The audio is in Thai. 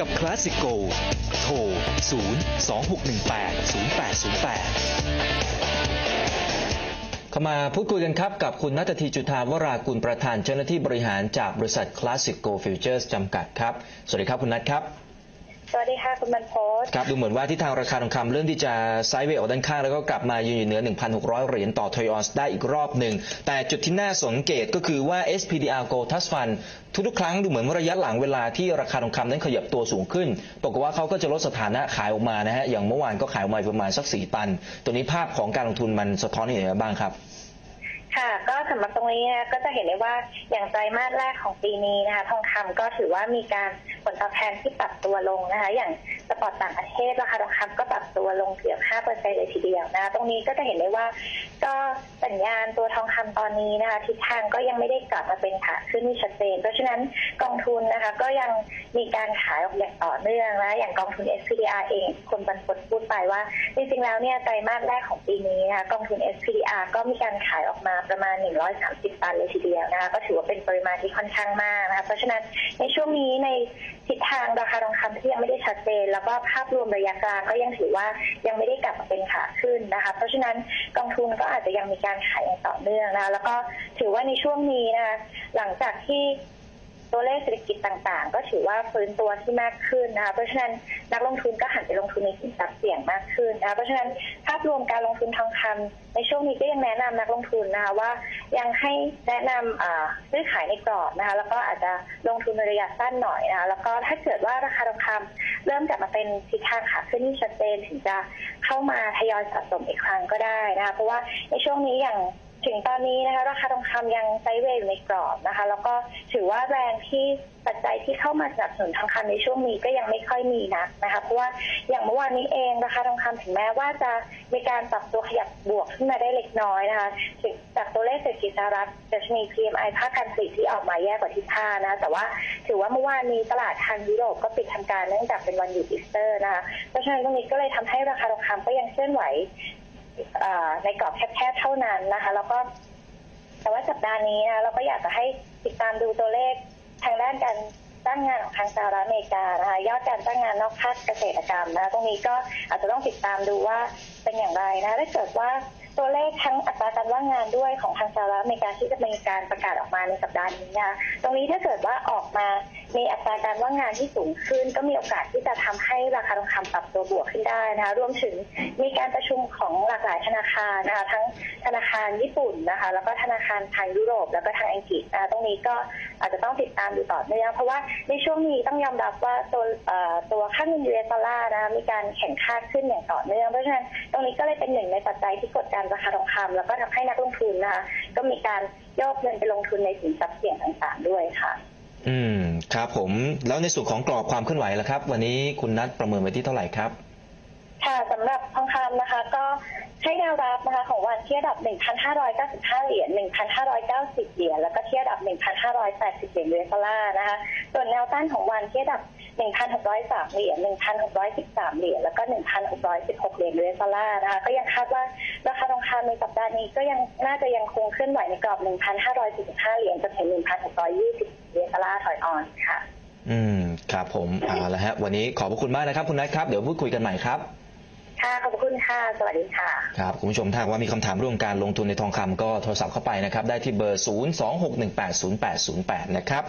กับคลาสสิโกโทร 0 2 6 1 8 0 8 0 8เข้ามาพูดคุยกันครับกับคุณนัทธีจุธาวรากุลประธานเจ้าหน้าที่บริหารจากบริษัทคลาสสิกโกฟิวเจอร์สจำกัดครับ สวัสดีครับคุณนัทครับ สวัสดีค่ะคุณบรรพตครับดูเหมือนว่าที่ทางราคาทองคำเริ่มที่จะไซด์เวย์ออกด้านข้างแล้วก็กลับมายืนอยู่เหนือ 1,600 เหรียญต่อทอยออนได้อีกรอบหนึ่ง แต่จุดที่น่าสังเกตก็คือว่า SPDR Gold Trust Fund ทุกๆครั้งดูเหมือนว่าระยะหลังเวลาที่ราคาทองคำนั้นขยับตัวสูงขึ้นปรากฏว่าเขาก็จะลดสถานะขายออกมานะฮะอย่างเมื่อวานก็ขายออกมาประมาณสัก 4 ตัน ตัวนี้ภาพของการลงทุนมันสะท้อนให้เห็นอะไรบ้างครับค่ะก็สำหรับตรงนี้นะก็จะเห็นได้ว่าอย่างไตรมาสแรกของปีนี้นะคะทองคำก็ถือว่ามีการ ผลตอบแทนที่ปรับตัวลงนะคะ อย่างสปอร์ตต่างประเทศราคาทองคำก็ปรับตัวลงเกือบ5เปอร์เซ็นต์เลยทีเดียวนะะตรงนี้ก็จะเห็นได้ว่า ก็สัญญาณตัวทองคำตอนนี้นะคะทิศทางก็ยังไม่ได้กลับมาเป็นขาขึ้นที่ชัดเจน เพราะฉะนั้นกองทุนนะคะ ก็ยังมีการขายออกอย่างต่อเนื่องนะอย่างกองทุน SPDR เองคนบรรพตพูดไปว่า จริงๆแล้วเนี่ยไตรมาสแรกของปีนี้นะคะกองทุน SPDR ก็มีการขายออกมาประมาณ 130 ตันเลยทีเดียวนะคะก็ถือว่าเป็นปริมาณที่ค่อนข้างมากนะคะเพราะฉะนั้นในช่วงนี้ใน ทิศทางราคาทองคำที่ยังไม่ได้ชัดเจน แล้วก็ภาพรวมระยะกลางก็ยังถือว่ายังไม่ได้กลับมาเป็นขาขึ้นนะคะ เพราะฉะนั้นกองทุนก็อาจจะยังมีการขายอย่างต่อเนื่องนะคะแล้วก็ถือว่าในช่วงนี้นะคะหลังจากที่ กิจต่างๆ ก็ถือว่าฟื้นตัวที่มากขึ้นนะคะเพราะฉะนั้นนักลงทุนก็หันไปลงทุนในสินทรัพย์เสี่ยงมากขึ้นนะคะเพราะฉะนั้นภาพรวมการลงทุนทองคำในช่วงนี้ก็ยังแนะนำนักลงทุนนะคะว่ายังให้แนะนำซื้อขายในกรอบนะคะแล้วก็อาจจะลงทุนในระยะสั้นหน่อยนะคะแล้วก็ถ้าเกิดว่าราคาทองคำเริ่มกลับมาเป็นทิศทางขาขึ้นที่ชัดเจนถึงจะเข้ามาทยอยสะสมอีกครั้งก็ได้นะคะเพราะว่าในช่วงนี้อย่าง ถึงตอนนี้นะคะ ราคาทองคำยังไซด์เวย์อยู่ในกรอบนะคะ แล้วก็ถือว่าแรงที่ปัจจัยที่เข้ามาสนับสนุนทองคำในช่วงนี้ก็ยังไม่ค่อยมีนักนะคะ เพราะว่าอย่างเมื่อวานนี้เองราคาทองคำถึงแม้ว่าจะมีการปรับตัวขยับบวกขึ้นมาได้เล็กน้อยนะคะจากตัวเลขเศรษฐกิจสหรัฐดัชนี PMI ภาคการผลิตที่ออกมาแย่กว่าที่คาดนะคะแต่ว่าถือว่าเมื่อวานนี้ตลาดทางยุโรปก็ปิดทำการเนื่องจากเป็นวันหยุดอีสเตอร์นะคะเพราะฉะนั้นตรงนี้ก็เลยทำให้ราคาทองคำก็ยังเคลื่อนไหว ในกรอบแคบๆเท่านั้นนะคะ แล้วก็แต่ว่าสัปดาห์นี้นะเราก็อยากจะให้ติดตามดูตัวเลขทางด้านการตั้งงานของทางสหรัฐอเมริกานะคะยอดการตั้งงานนอกภาคเกษตรกรรมนะคะตรงนี้ก็อาจจะต้องติดตามดูว่าเป็นอย่างไรนะถ้าเกิดว่า ตัวเลขทั้งอัตราการว่างงานด้วยของทางสหรัฐอเมริกาที่จะมีการประกาศออกมาในสัปดาห์นี้นะคะตรงนี้ถ้าเกิดว่าออกมามีอัตราการว่างงานที่สูงขึ้น ก็มีโอกาสที่จะทำให้ราคาทองคำปรับตัวบวกขึ้นได้นะคะรวมถึงมีการประชุมของหลากหลายธนาคารนะคะทั้งธนาคารญี่ปุ่นนะคะ แล้วก็ธนาคารทางยุโรป แล้วก็ทางอังกฤษนะคะตรงนี้ก็อาจจะต้องติดตามดูต่อเนื่องเพราะว่าในช่วงนี้ต้องยอมรับว่าตัวเอ่อตัวค่าเงินยูเอสดอลลาร์นะคะมีการแข่งค่าขึ้นอย่างต่อเนื่องเพราะฉะนั้นตรงนี้ก็เลยเป็นหนึ่งในปัจจัยที่กดดันราคาทองคำแล้วก็ทำให้นักลงทุนนะคะก็มีการโยกเงินไปลงทุนในสินทรัพย์เสี่ยงต่างๆ ด้วยค่ะ อืมครับผมแล้วในส่วนของกรอบความเคลื่อนไหวล่ะครับ วันนี้คุณนัทประเมินไว้ที่เท่าไหร่ครับค่ะสำหรับทองคำนะคะ ก็ให้แนวรับนะคะของวันที่ระดับ 1,595 เหรียญ 1,590 เหรียญ แล้วก็ที่ระดับ 1,580 เหรียญยูเอสดอลลาร์นะคะ ส่วนแนวต้านของวันที่ระดับ 1,603 เหรียญ 1,613 เหรียญ แล้วก็ 1,616 เหรียญยูเอสดอลลาร์นะคะ ก็ยังคาดว่าราคาทองคำในสัปดาห์นี้ก็ยังน่าจะยังคงเคลื่อนไหวในกรอบ 1,545 เหรียญจนถึง 1,620 เหรียญดอลลาร์ถอยออนค่ะ อืม ครับผม เอาละฮะ วันนี้ขอบพระคุณมากนะครับ คุณนัทครับ เดี๋ยวพูดคุยกันใหม่ครับค่ะขอบคุณค่ะ สวัสดีค่ะ ครับ คุณผู้ชมถ้าหากว่ามีคำถามเรื่องการลงทุนในทองคำก็โทรศัพท์เข้าไปนะครับ ได้ที่เบอร์ 026180808 นะครับ